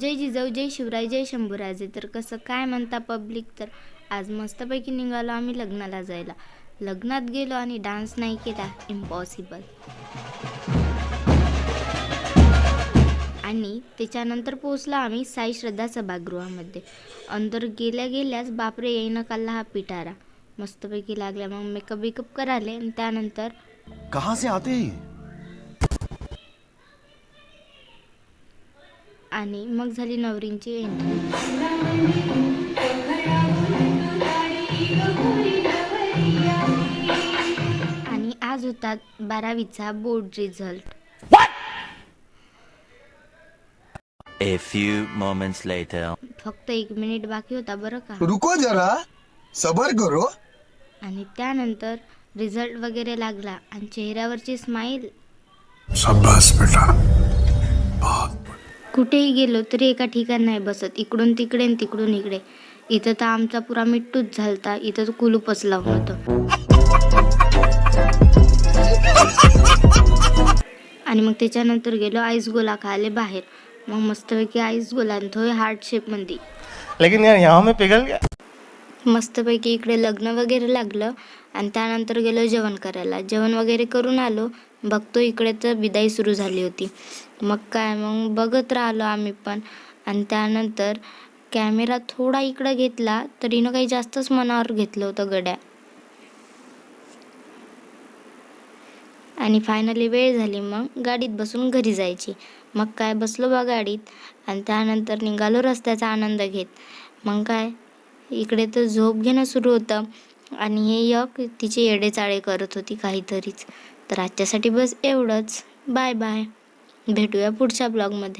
जय शिवराय जय शंभूराजे. तर कसं काय म्हणता पब्लिक तर आज मस्तपैकी निघालो आम्ही लग्नाला जायला. लग्नात गेलो आणि डान्स नाही केला इम्पॉसिबल आणि त्याच्यानंतर पोचला आम्ही साई श्रद्धा सभागृहामध्ये. अंदर गेल्या गेल्याच बापरे येईन काढला हा पिटारा. मस्तपैकी लागला मग मेकअप बिकअप कराले आणि त्यानंतर कहाँ से आते हैं आणि मग झाली नवरींची एंट्री आणि आज होता बारावीचा board result A few moments later. फक्त एक मिनिट बाकी होता बरं का? रुको जरा. सबर करो. आणि त्यानंतर रिझल्ट वगैरे लागला आणि चेहऱ्यावरची स्माईल बेटा. कुठेही गेलो तरी एका ठिकाणी नाही बसत. इकडून तिकडे आणि तिकडून इकडे. इथं तर आमचा पुरा मिट्टूच झालता. इथं तर कुलूपच लावून होतं. आणि मग त्याच्यानंतर गेलो आईस गोला खाले बाहेर. मग मस्तपैकी आईस गोला थोडे हार्ट शेपमध्ये लेकिन यार यहाँ में पिघल गया. मस्तपैकी इकडे लग्न वगैरे लागलं आणि त्यानंतर गेलो जेवण करायला. जेवण वगैरे करून आलो. बघतो इकडे तर विदाई सुरू झाली होती. मग काय मग बघत राहिलो आम्ही पण. आणि त्यानंतर कॅमेरा थोडा इकडं घेतला तर हिनं काही जास्तच मनावर घेतलं होतं गड्या. आणि फायनली वेळ झाली मग गाडीत बसून घरी जायची. मग काय बसलो बा गाडीत. आणि त्यानंतर निघालो रस्त्याचा आनंद घेत. मग काय इकडे तर झोप घेणं सुरू होतं. आणि हे यक तिचे येडेचाळे करत होती काहीतरीच. तर आजच्यासाठी बस एवढंच. Bye bye. भेटूया पुढच्या ब्लॉगमध्ये.